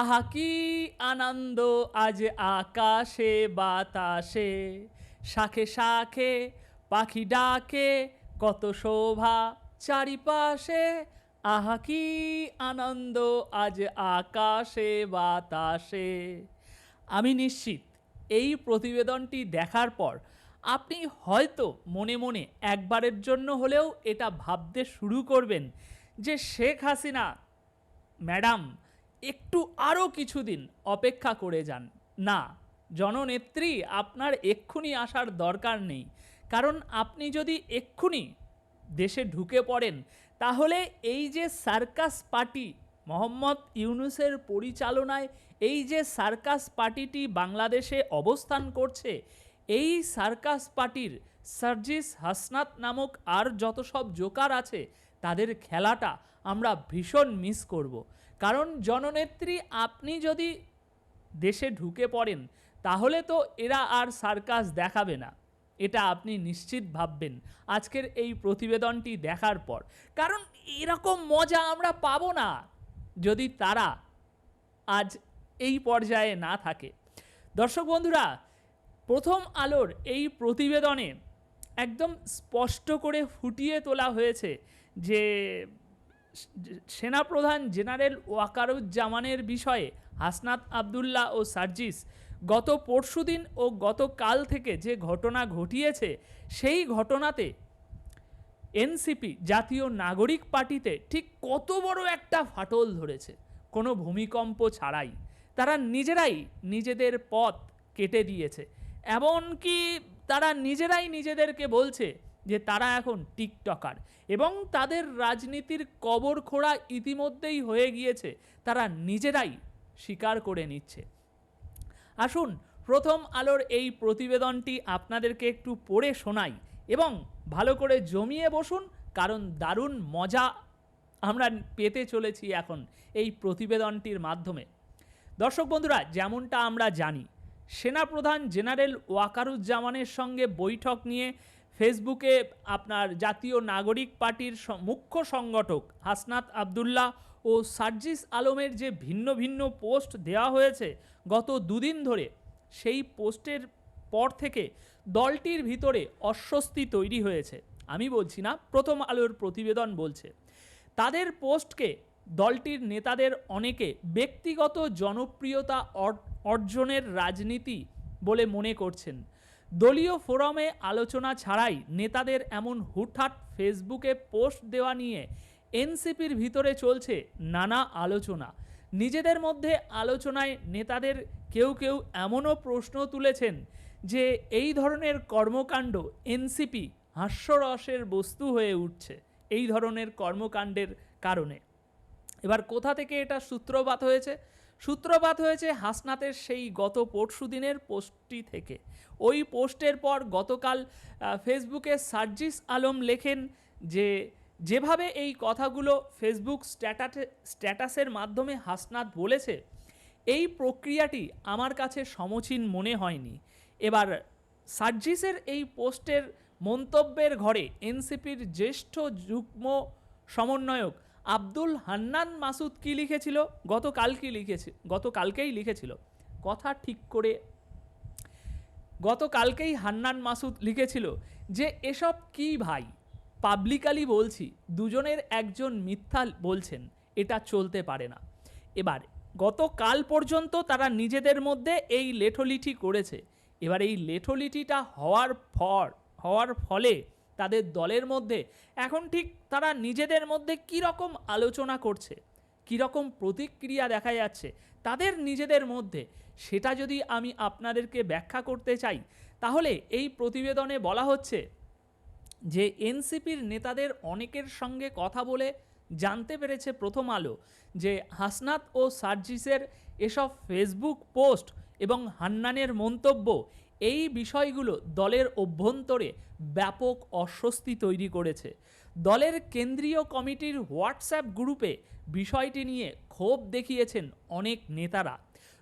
আহা কি আনন্দ আজ আকাশে, বাতাসে। শাখে শাখে পাখি ডাকে, কত শোভা চারিপাশে। আহা কি আনন্দ আজ আকাশে, বাতাসে। আমি নিশ্চিত, এই প্রতিবেদনটি দেখার পর আপনি হয়তো মনে মনে একবারের জন্য হলেও এটা ভাবতে শুরু করবেন যে, শেখ হাসিনা, ম্যাডাম একটু আরও কিছুদিন অপেক্ষা করে যান। না, জননেত্রী, আপনার এক্ষুনি আসার দরকার নেই। কারণ আপনি যদি এক্ষুনি দেশে ঢুকে পড়েন, তাহলে এই যে সার্কাস পার্টি, মোহাম্মদ ইউনুসের পরিচালনায় এই যে সার্কাস পার্টিটি বাংলাদেশে অবস্থান করছে, এই সার্কাস পার্টির সার্জিস হাসনাত নামক আর যত সব জোকার আছে, তাদের খেলাটা আমরা ভীষণ মিস করব। কারণ জননেত্রী আপনি যদি দেশে ঢুকে পড়েন, তাহলে তো এরা আর সার্কাস দেখাবে না। এটা আপনি নিশ্চিত ভাববেন। আজকের এই প্রতিবেদনটি দেখার পর। কারণ এরকম মজা আমরা পাবো না, যদি তারা আজ এই পর্যায়ে না থাকে। দর্শক বন্ধুরা, প্রথম আলোর এই প্রতিবেদনে একদম স্পষ্ট করে ফুটিয়ে তোলা হয়েছে যে সেনাপ্রধান জেনারেল ওয়াকারুজ্জামানের বিষয়ে হাসনাত আবদুল্লাহ ও সার্জিস গত পরশুদিন ও গতকাল থেকে যে ঘটনা ঘটিয়েছে, সেই ঘটনাতে এনসিপি জাতীয় নাগরিক পার্টিতে ঠিক কত বড় একটা ফাটল ধরেছে। কোনো ভূমিকম্প ছাড়াই। তারা নিজেরাই নিজেদের পথ কেটে দিয়েছে। এমনকি তারা নিজেরাই নিজেদেরকে বলছে যে তারা এখন টিকটকার এবং তাদের রাজনীতির কবর খোড়া ইতিমধ্যেই হয়ে গিয়েছে, তারা নিজেরাই স্বীকার করে নিচ্ছে। আসুন, প্রথম আলোর এই প্রতিবেদনটি আপনাদেরকে একটু পড়ে শোনাই এবং ভালো করে জমিয়ে বসুন, কারণ দারুণ মজা আমরা পেতে চলেছি এখন এই প্রতিবেদনটির মাধ্যমে। দর্শক বন্ধুরা, যেমনটা আমরা জানি, সেনাপ্রধান জেনারেল ওয়াকারুজ্জামানের সঙ্গে বৈঠক নিয়ে ফেসবুকে আপনার জাতীয় নাগরিক পার্টির মুখ্য সংগঠক হাসনাত আবদুল্লাহ ও সার্জিস আলমের যে ভিন্ন ভিন্ন পোস্ট দেওয়া হয়েছে গত দুদিন ধরে, সেই পোস্টের পর থেকে দলটির ভিতরে অস্বস্তি তৈরি হয়েছে। আমি বলছি না, প্রথম আলোর প্রতিবেদন বলছে। তাদের পোস্টকে দলটির নেতাদের অনেকে ব্যক্তিগত জনপ্রিয়তা অর- অর্জনের রাজনীতি বলে মনে করছেন। দলীয় ফোরামে আলোচনা ছাড়াই নেতাদের এমন হুটহাট ফেসবুকে পোস্ট দেওয়া নিয়ে এনসিপির ভিতরে চলছে নানা আলোচনা। নিজেদের মধ্যে আলোচনায় নেতাদের কেউ কেউ এমনও প্রশ্ন তুলেছেন যে এই ধরনের কর্মকাণ্ড এনসিপি হাস্যরসের বস্তু হয়ে উঠছে এই ধরনের কর্মকাণ্ডের কারণে। এবার কোথা থেকে এটা সূত্রপাত হয়েছে? সূত্রপাত হয়েছে হাসনাতের সেই গত পরশু দিনের পোস্টটি থেকে। ওই পোস্টের পর গতকাল ফেসবুকে সার্জিস আলম লেখেন যে, যেভাবে এই কথাগুলো ফেসবুক স্ট্যাটাসে স্ট্যাটাসের মাধ্যমে হাসনাত বলেছে, এই প্রক্রিয়াটি আমার কাছে সমচীন মনে হয়নি। এবার, সার্জিসের এই পোস্টের মন্তব্যের ঘরে এনসিপির জ্যেষ্ঠ যুগ্ম সমন্বয়ক আব্দুল হান্নান মাসুদ কি লিখেছিল? গতকাল কি লিখেছে, গতকালকেই লিখেছিল। কথা ঠিক করে গতকালকেই হান্নান মাসুদ লিখেছিল যে, এসব কি ভাই? পাবলিকালি বলছি, দুজনের একজন মিথ্যা বলছেন, এটা চলতে পারে না। এবার, গতকাল পর্যন্ত তারা নিজেদের মধ্যে এই লেঠলিটি করেছে। এবার এই লেঠলিটিটা হওয়ার পর, হওয়ার ফলে তাদের দলের মধ্যে, এখন ঠিক তারা নিজেদের মধ্যে কী রকম আলোচনা করছে, কীরকম প্রতিক্রিয়া দেখা যাচ্ছে তাদের নিজেদের মধ্যে, সেটা যদি আমি আপনাদেরকে ব্যাখ্যা করতে চাই, তাহলে এই প্রতিবেদনে বলা হচ্ছে যে এনসিপির নেতাদের অনেকের সঙ্গে কথা বলে জানতে পেরেছে প্রথম আলো যে হাসনাত ও সার্জিসের এসব ফেসবুক পোস্ট এবং হান্নানের মন্তব্য এই বিষয়গুলো দলের অভ্যন্তরে ব্যাপক অস্বস্তি তৈরি করেছে। দলের কেন্দ্রীয় কমিটির হোয়াটসঅ্যাপ গ্রুপে বিষয়টি নিয়ে ক্ষোভ দেখিয়েছেন অনেক নেতারা।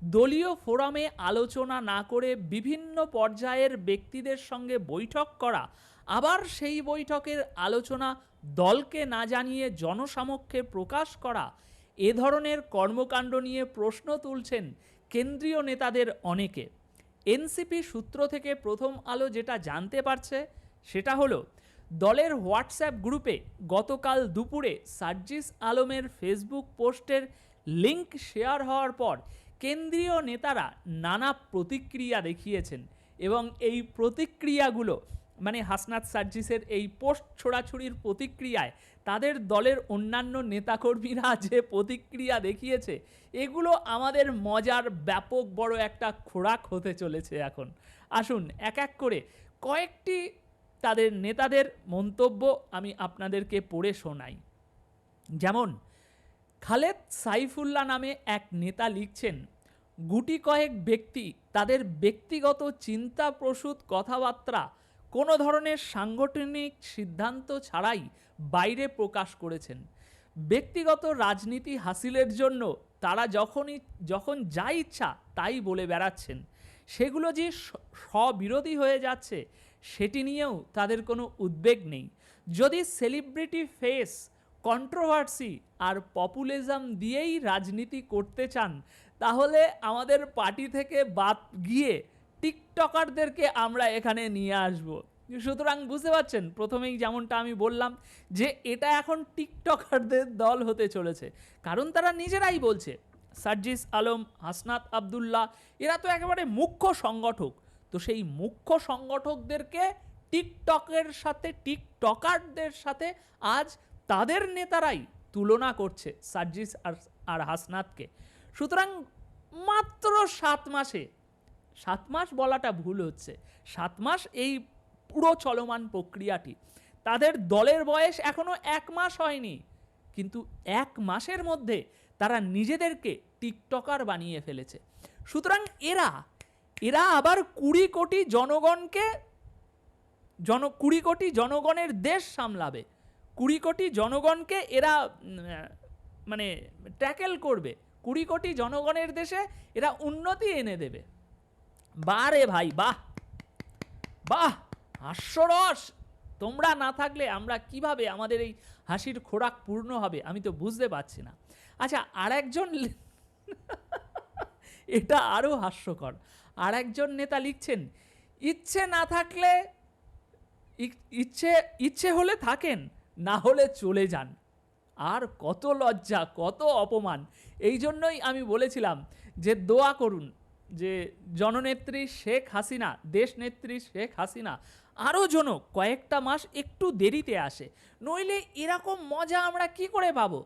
দলীয় ফোরামে আলোচনা না করে বিভিন্ন পর্যায়ের ব্যক্তিদের সঙ্গে বৈঠক করা, আবার সেই বৈঠকের আলোচনা দলকে না জানিয়ে জনসমক্ষে প্রকাশ করা, এ ধরনের কর্মকাণ্ড নিয়ে প্রশ্ন তুলছেন কেন্দ্রীয় নেতাদের অনেকে। এনসিপি সূত্র থেকে প্রথম আলো যেটা জানতে পারছে, সেটা হলো, দলের হোয়াটসঅ্যাপ গ্রুপে গতকাল দুপুরে সার্জিস আলমের ফেসবুক পোস্টের লিঙ্ক শেয়ার হওয়ার পর কেন্দ্রীয় নেতারা নানা প্রতিক্রিয়া দেখিয়েছেন এবং এই প্রতিক্রিয়াগুলো মানে হাসনাত সার্জিসের এই পোস্ট ছোড়াছুড়ির প্রতিক্রিয়ায় তাদের দলের অন্যান্য নেতাকর্মীরা যে প্রতিক্রিয়া দেখিয়েছে, এগুলো আমাদের মজার ব্যাপক বড় একটা খোরাক হতে চলেছে এখন। আসুন এক এক করে কয়েকটি তাদের নেতাদের মন্তব্য আমি আপনাদেরকে পড়ে শোনাই। যেমন, খালেদ সাইফুল্লাহ নামে এক নেতা লিখছেন, গুটি কয়েক ব্যক্তি তাদের ব্যক্তিগত চিন্তাপ্রসূত কথাবার্তা কোনো ধরনের সাংগঠনিক সিদ্ধান্ত ছাড়াই বাইরে প্রকাশ করেছেন। ব্যক্তিগত রাজনীতি হাসিলের জন্য তারা যখনই, যখন যা ইচ্ছা তাই বলে বেড়াচ্ছেন। সেগুলো যে স্ববিরোধী হয়ে যাচ্ছে সেটি নিয়েও তাদের কোনো উদ্বেগ নেই। যদি সেলিব্রিটি ফেস, কন্ট্রোভার্সি আর পপুলিজম দিয়েই রাজনীতি করতে চান, তাহলে আমাদের পার্টি থেকে বাদ গিয়ে টিকটকারদেরকে আমরা এখানে নিয়ে আসব। সুতরাং বুঝতে পারছেন? প্রথমেই যেমনটা আমি বললাম যে এটা এখন টিকটকারদের দল হতে চলেছে। কারণ তারা নিজেরাই বলছে, সার্জিস আলম, হাসনাত আবদুল্লাহ, এরা তো একেবারে মুখ্য সংগঠক। তো সেই মুখ্য সংগঠকদেরকে টিকটকের সাথে, টিকটকারদের সাথে আজ তাদের নেতারাই তুলনা করছে, সার্জিস আর আর হাসনাতকে। সুতরাং মাত্র সাত মাসে সাত মাস বলাটা ভুল হচ্ছে। সাত মাস এই পুরো চলমান প্রক্রিয়াটি। তাদের দলের বয়স এখনও এক মাস হয়নি। কিন্তু এক মাসের মধ্যে তারা নিজেদেরকে টিকটকার বানিয়ে ফেলেছে। সুতরাং এরা এরা আবার কুড়ি কোটি জনগণকে, জন, কুড়ি কোটি জনগণের দেশ সামলাবে। কুড়ি কোটি জনগণকে এরা মানে ট্যাকেল করবে। কুড়ি কোটি জনগণের দেশে এরা উন্নতি এনে দেবে। বাহ রে ভাই, বাহ। বাহ, হাস্যরস। তোমরা না থাকলে আমরা কীভাবে আমাদের এই হাসির খোরাক পূর্ণ হবে, আমি তো বুঝতে পারছি না। আচ্ছা আর একজন এটা আরও হাস্যকর। আর একজন নেতা লিখছেন, ইচ্ছে না থাকলে ইচ্ছে ইচ্ছে হলে থাকেন, না হলে চলে যান। আর কত লজ্জা, কত অপমান। এই জন্যই আমি বলেছিলাম যে দোয়া করুন যে জননেত্রী শেখ হাসিনা, দেশনেত্রী শেখ হাসিনা, আরও যেন কয়েকটা মাস একটু দেরিতে আসে। নইলে এরকম মজা আমরা কি করে পাবো?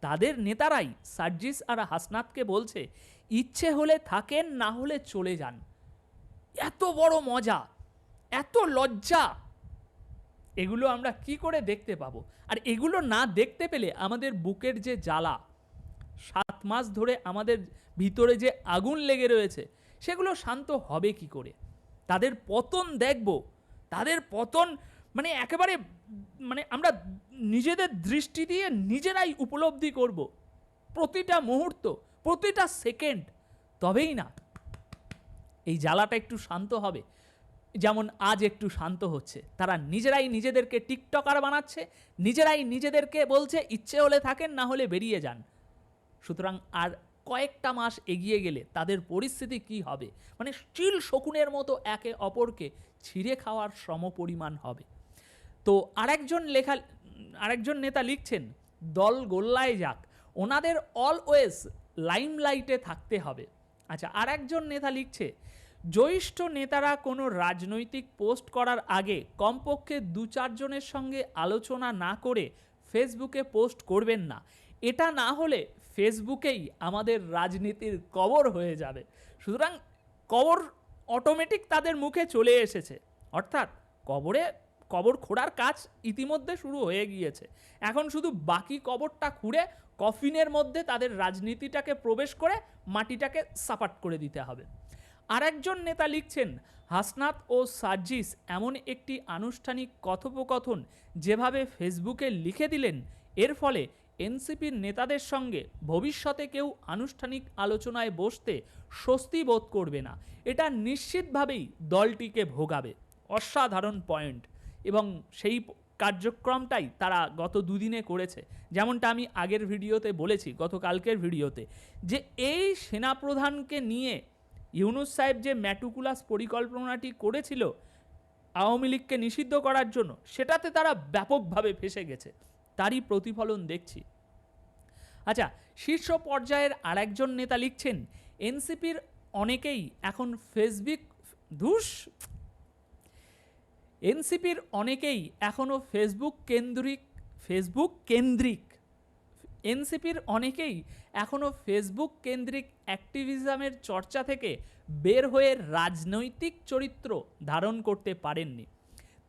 তাদের নেতারাই সার্জিস আর হাসনাতকে বলছে, ইচ্ছে হলে থাকেন, না হলে চলে যান। এত বড় মজা, এত লজ্জা। এগুলো আমরা কি করে দেখতে পাবো? আর এগুলো না দেখতে পেলে আমাদের বুকের যে জ্বালা মাস ধরে আমাদের ভিতরে যে আগুন লেগে রয়েছে, সেগুলো শান্ত হবে কি করে? তাদের পতন দেখব। তাদের পতন মানে একেবারে মানে আমরা নিজেদের দৃষ্টি দিয়ে নিজেরাই উপলব্ধি করব। প্রতিটা মুহূর্ত, প্রতিটা সেকেন্ড, তবেই না। এই জ্বালাটা একটু শান্ত হবে। যেমন আজ একটু শান্ত হচ্ছে। তারা নিজেরাই নিজেদেরকে টিকটকার বানাচ্ছে, নিজেরাই নিজেদেরকে বলছে, ইচ্ছে হলে থাকেন, না হলে বেরিয়ে যান। সুতরাং আর কয়েকটা মাস এগিয়ে গেলে তাদের পরিস্থিতি কি হবে? মানে স্টিল শকুনের মতো একে অপরকে ছিঁড়ে খাওয়ার সমপরিমাণ হবে। তো আরেকজন লেখা, আরেকজন নেতা লিখছেন, দল গোল্লায় যাক, ওনাদের অলওয়েজ লাইমলাইটে থাকতে হবে। আচ্ছা আরেকজন নেতা লিখছে, জ্যৈষ্ঠ নেতারা কোনো রাজনৈতিক পোস্ট করার আগে কমপক্ষে দু চারজনের সঙ্গে আলোচনা না করে ফেসবুকে পোস্ট করবেন না। এটা না হলে ফেসবুকেই আমাদের রাজনীতির কবর হয়ে যাবে। সুতরাং কবর অটোমেটিক তাদের মুখে চলে এসেছে। অর্থাৎ কবরে, কবর খোঁড়ার কাজ ইতিমধ্যে শুরু হয়ে গিয়েছে। এখন শুধু বাকি কবরটা খুঁড়ে কফিনের মধ্যে তাদের রাজনীতিটাকে প্রবেশ করে মাটিটাকে সাপাট করে দিতে হবে। আরেকজন নেতা লিখছেন, হাসনাত ও সার্জিস এমন একটি আনুষ্ঠানিক কথোপকথন যেভাবে ফেসবুকে লিখে দিলেন, এর ফলে এনসিপির নেতাদের সঙ্গে ভবিষ্যতে কেউ আনুষ্ঠানিক আলোচনায় বসতে স্বস্তি বোধ করবে না। এটা নিশ্চিতভাবেই দলটিকে ভোগাবে। অসাধারণ পয়েন্ট। এবং সেই কার্যক্রমটাই তারা গত দুদিনে করেছে। যেমনটা আমি আগের ভিডিওতে বলেছি, গতকালকের ভিডিওতে, যে এই সেনাপ্রধানকে নিয়ে ইউনুস সাহেব যে ম্যাটুকুলাস পরিকল্পনাটি করেছিল আওয়ামী লীগকে নিষিদ্ধ করার জন্য, সেটাতে তারা ব্যাপকভাবে ফেসে গেছে। তারই প্রতিফলন দেখছি। আচ্ছা শীর্ষ পর্যায়ের আরেকজন নেতা লিখছেন, এনসিপির অনেকেই এখন ফেসবুক, ধুস! এনসিপির অনেকেই এখনও ফেসবুক কেন্দ্রিক ফেসবুক কেন্দ্রিক, এনসিপির অনেকেই এখনও ফেসবুক কেন্দ্রিক অ্যাক্টিভিজমের চর্চা থেকে বের হয়ে রাজনৈতিক চরিত্র ধারণ করতে পারেননি।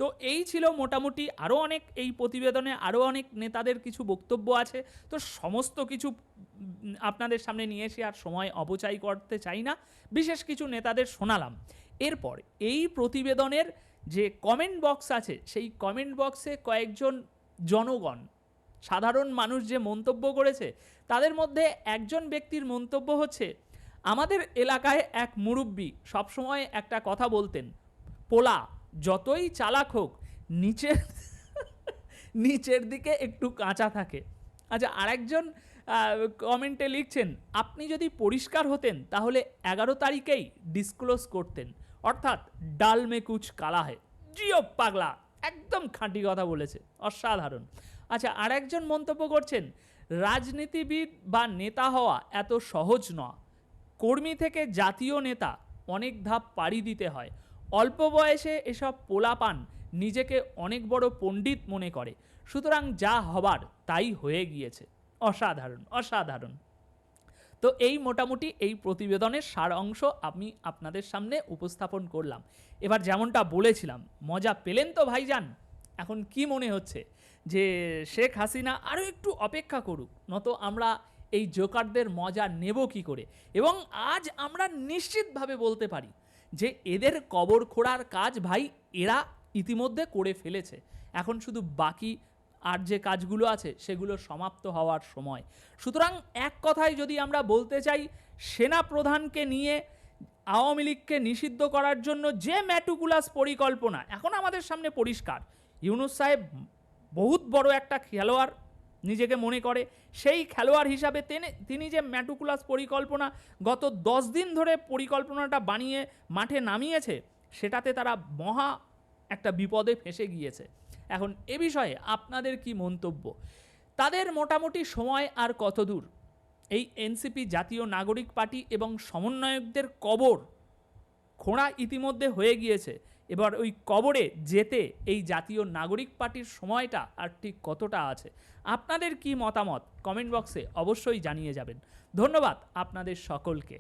তো এই ছিল মোটামুটি আরও অনেক, এই প্রতিবেদনে আরও অনেক নেতাদের কিছু বক্তব্য আছে। তো সমস্ত কিছু আপনাদের সামনে নিয়ে এসে আর সময় অপচয় করতে চাই না। বিশেষ কিছু নেতাদের শোনালাম। এরপর এই প্রতিবেদনের যে কমেন্ট বক্স আছে, সেই কমেন্ট বক্সে কয়েকজন জনগণ, সাধারণ মানুষ যে মন্তব্য করেছে, তাদের মধ্যে একজন ব্যক্তির মন্তব্য হচ্ছে, আমাদের এলাকায় এক মুরব্বী সবসময় একটা কথা বলতেন, পোলা যতই চালাক হোক, নিচের নিচের দিকে একটু কাঁচা থাকে। আচ্ছা আরেকজন কমেন্টে লিখছেন, আপনি যদি পরিষ্কার হতেন, তাহলে এগারো তারিখেই ডিসক্লোজ করতেন। অর্থাৎ ডাল মে কুচ কালা হে জিও পাগলা, একদম খাঁটি কথা বলেছে, অসাধারণ। আচ্ছা আরেকজন মন্তব্য করছেন, রাজনীতিবিদ বা নেতা হওয়া এত সহজ নয়। কর্মী থেকে জাতীয় নেতা অনেক ধাপ পাড়ি দিতে হয়। অল্প বয়সে এসব পোলাপান নিজেকে অনেক বড় পণ্ডিত মনে করে। সুতরাং যা হবার তাই হয়ে গিয়েছে। অসাধারণ অসাধারণ। তো এই মোটামুটি এই প্রতিবেদনের সার অংশ আমি আপনাদের সামনে উপস্থাপন করলাম। এবার যেমনটা বলেছিলাম, মজা পেলেন তো ভাইজান? এখন কি মনে হচ্ছে যে শেখ হাসিনা আরও একটু অপেক্ষা করুক নত আমরা এই জোকারদের মজা নেব কি করে? এবং আজ আমরা নিশ্চিতভাবে বলতে পারি যে এদের কবর খোঁড়ার কাজ ভাই এরা ইতিমধ্যে করে ফেলেছে। এখন শুধু বাকি আর যে কাজগুলো আছে, সেগুলো সমাপ্ত হওয়ার সময়। সুতরাং এক কথায় যদি আমরা বলতে চাই সেনা প্রধানকে নিয়ে আওয়ামী লীগকে নিষিদ্ধ করার জন্য যে ম্যাটুকুলাস পরিকল্পনা, এখন আমাদের সামনে পরিষ্কার। ইউনুস সাহেব বহুত বড় একটা খেলোয়াড় নিজেকে মনে করে। সেই খেলোয়াড় হিসাবে তিনি যে ম্যাটুকুলাস পরিকল্পনা গত দশ দিন ধরে পরিকল্পনাটা বানিয়ে মাঠে নামিয়েছে, সেটাতে তারা মহা একটা বিপদে ফেসে গিয়েছে। এখন এ বিষয়ে আপনাদের কি মন্তব্য? তাদের মোটামুটি সময় আর কত দূর? এই এনসিপি জাতীয় নাগরিক পার্টি এবং সমন্বয়কদের কবর খোঁড়া ইতিমধ্যে হয়ে গিয়েছে। এবার ওই কবরে যেতে এই জাতীয় নাগরিক পার্টির সময়টা আর ঠিক কতটা আছে? আপনাদের কি মতামত? কমেন্ট বক্সে অবশ্যই জানিয়ে যাবেন। ধন্যবাদ আপনাদের সকলকে।